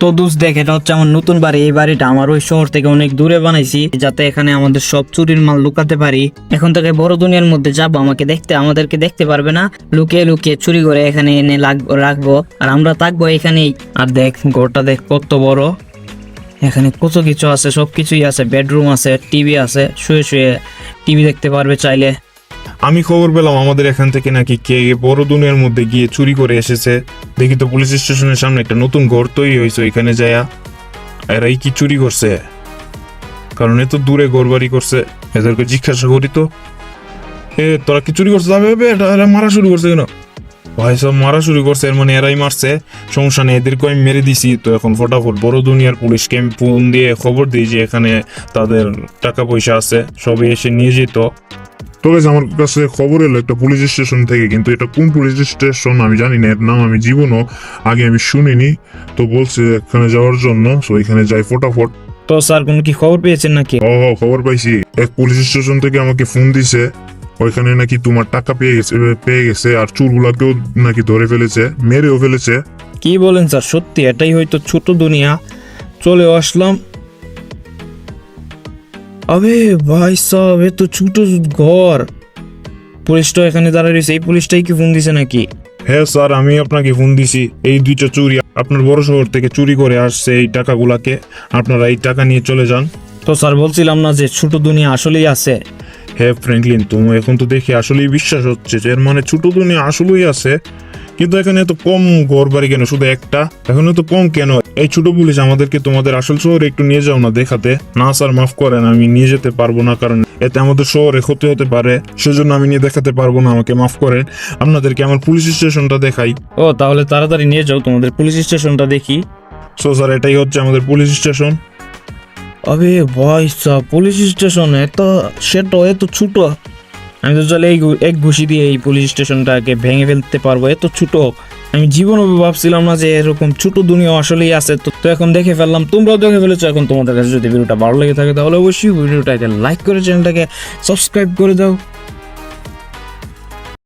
তো দুস দেখ এটা হচ্ছে আমার নতুন বাড়ি। এই বাড়িটা আমার ওই শহর থেকে অনেক দূরে বানাইছি, যাতে এখানে আমাদের সব চুরির মাল লুকাতে পারি। এখন থেকে বড় দুনিয়ার মধ্যে যাব, আমাকে দেখতে, আমাদেরকে দেখতে পারবে না। লুকিয়ে লুকিয়ে চুরি করে এখানে এনে রাখব। আর আমরা থাকব এখানেই। আর দেখ, ঘরটা দেখ কত বড়। এখানে কত কিছু আছে সব কিছুই আছে। বেডরুম আছে, টিভি আছে। শুয়ে শুয়ে টিভি দেখতে পারবে চাইলে। আমি খবর পেলাম আমাদের এখান থেকে নাকি কে বড় দুনিয়ার মধ্যে গিয়ে চুরি করে এসেছে। দেখি তো পুলিশ স্টেশনের সামনে একটা নতুন ঘর তৈরি হয়েছে ওইখানে যায়া। এরাই কি চুরি করছে? কারণ এত দূরে ঘর বাড়ি করছে। এদেরকে জিজ্ঞাসা করি তো। এ, তোরা কি চুরি করছে যাবে এটা এরা মারা শুরু করছে কেন? ভাই, সব মারা শুরু করছে, এর মানে এরাই মারছে। সমস্যা নেই, এদেরকে আমি মেরে দিছি। তো এখন ফটাফট বড় দুনিয়ার পুলিশকে আমি ফোন দিয়ে খবর দিই যে এখানে তাদের টাকা পয়সা আছে। সবাই এসে নিয়ে যেত। তো guys, আমার কাছে খবর এলো একটা পুলিশ স্টেশন থেকে কিন্তু এটা কোন পুলিশ স্টেশন আমি জানি না এর নাম আমি জীবনও আগে আমি শুনিনি। তো বলছে এখানে যাওয়ার জন্য তো এখানে যাই ফটাফট। তো স্যার কোনো কি খবর পেয়েছেন নাকি? ও খবর পাইছি। এক পুলিশ স্টেশন থেকে আমাকে ফোন দিছে ওইখানে নাকি তোমার টাকা পেয়ে গেছে পেয়ে গেছে আর চুরগুলাকেও নাকি ধরে ফেলেছে মেরেও ফেলেছে। কি বলেন স্যার সত্যি এটাই হয়তো ছোট দুনিয়া। চলে আসলাম আবে ভাই সাহেব এ তো ছোট ঘর। পুলিশটা এখানে দাঁড়ায় রয়েছে এই পুলিশটাই কি ফোন দিছে নাকি? হ্যাঁ স্যার আমি আপনাকে ফোন দিছি। এই দুইটা চুরি আপনার বড় শহর থেকে চুরি করে আসছে এই টাকাগুলাকে। আপনারা এই টাকা নিয়ে চলে যান। তো স্যার বলছিলাম না যে ছোট দুনিয়া আসলেই আছে। হ্যাঁ ফ্র্যাঙ্কলিন তুমি এখন তো দেখি আসলেই বিশ্বাস হচ্ছে যে এর মানে ছোট দুনিয়া আসলেই আছে। কিন্তু এখানে এত কম ঘর বাড়ি কেন? শুধু একটা? এখন তো কম কেন? এই ছোট পুলিশ আমাদেরকে তোমাদের আসল শহরে একটু নিয়ে যাও না দেখাতে। না স্যার মাফ করেন আমি নিয়ে যেতে পারব না কারণ এতে আমাদের শহরে ক্ষতি হতে পারে। সেজন্য আমি নিয়ে দেখাতে পারব না আমাকে মাফ করেন। আপনাদেরকে আমার পুলিশ স্টেশনটা দেখাই। ও তাহলে তাড়াতাড়ি নিয়ে যাও তোমাদের পুলিশ স্টেশনটা দেখি। সো স্যার এটাই হচ্ছে আমাদের পুলিশ স্টেশন। আবে ভাই সাহেব পুলিশ স্টেশন এত সেটা এত ছোট। আমি তো চলে এই এক ঘুষি দিয়ে এই পুলিশ স্টেশনটাকে ভেঙে ফেলতে পারব। এত ছোট। আমি জীবনও ভাবছিলাম না যে এরকম ছোট দুনিয়া আসলেই আছে। তো তো এখন দেখে ফেললাম, তোমরাও দেখে ফেলেছ। এখন তোমাদের কাছে যদি ভিডিওটা ভালো লেগে থাকে, তাহলে অবশ্যই ভিডিওটাকে লাইক করে চ্যানেলটাকে সাবস্ক্রাইব করে দাও।